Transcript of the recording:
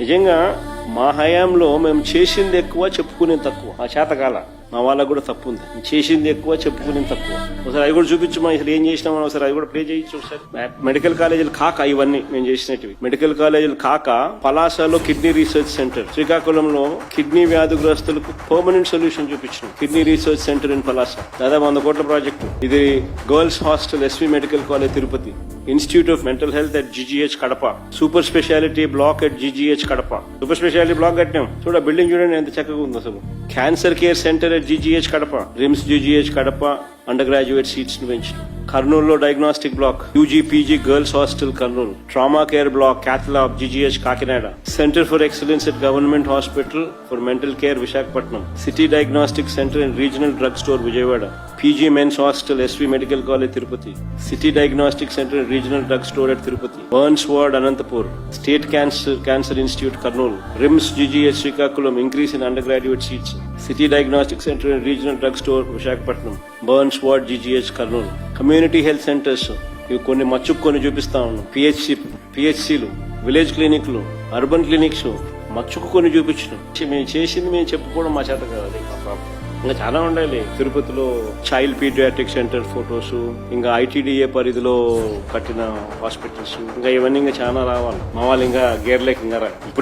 నిజంగా మా హయాంలో మేము చేసింది ఎక్కువ చెప్పుకునేది తక్కువ. ఆ చేతకాల మా వాళ్ళకు కూడా తప్పు ఉంది. చేసింది ఎక్కువ చెప్పుకునేది తక్కువ. ఒకసారి అవి కూడా చూపించమా అసలు ఏం చేసినామని ఒకసారి అవి కూడా ప్లే చేయొచ్చు ఒకసారి. మెడికల్ కాలేజీలు కాక ఇవన్నీ మేము చేసినట్టు మెడికల్ కాలేజీలు కాక పలాసలో కిడ్నీ రీసెర్చ్ సెంటర్ శ్రీకాకుళంలో కిడ్నీ వ్యాధిగ్రస్తులకు permanent solution చూపించినాం. Kidney research centre in Palasa. దాదాపు వంద కోట్ల ప్రాజెక్టు ఇది girls hostel SV medical college Tirupati. Institute of mental health at GGH Kadapa. Super speciality block at GGH Kadapa. Super speciality block కట్టాం. చూడ building చూడండి ఎంత చక్కగా ఉంది అసలు cancer care centre graduate GGH Kadapa RIMS GGH Kadapa under graduate సీట్స్ను పెంచి కర్నూలులో diagnostic block UG PG girls hostel Kurnool. Trauma care block cath lab GGH Kakinada. Centre for excellence at government hospital for mental care Visakhapatnam. City diagnostic centre and regional drug store Vijayawada. PG men's hostel SV medical college Tirupati. City diagnostic centre and regional drug store at Tirupati. Burns ward Anantapur. State cancer cancer institute Kurnool. RIMS GGH Srikakulam increase in under graduate seats city diagnostic centre and regional drug store Visakhapatnam burns ward GGH Kurnool. Community health centres ఇవి కొన్ని మచ్చుకు కొన్ని చూపిస్తా ఉన్నాం. PHC పిహెచ్సిలు village క్లినిక్లు urban clinics మచ్చుకు కొన్ని చూపించినాం మేము చేసింది మేము చెప్పుకోవడం మా చేత కాదు. మా ఇంకా చాలా ఉండాలి. తిరుపతిలో చైల్డ్ పీడియాట్రిక్ సెంటర్ ఫొటోస్ ఇంకా ఐటీడీఏ పరిధిలో కట్టిన హాస్పిటల్స్ ఇంకా ఇవన్నీ ఇంకా చాలా రావాలి. మా వాళ్ళు ఇంకా గేర్లేక ఇంకా ఇప్పుడు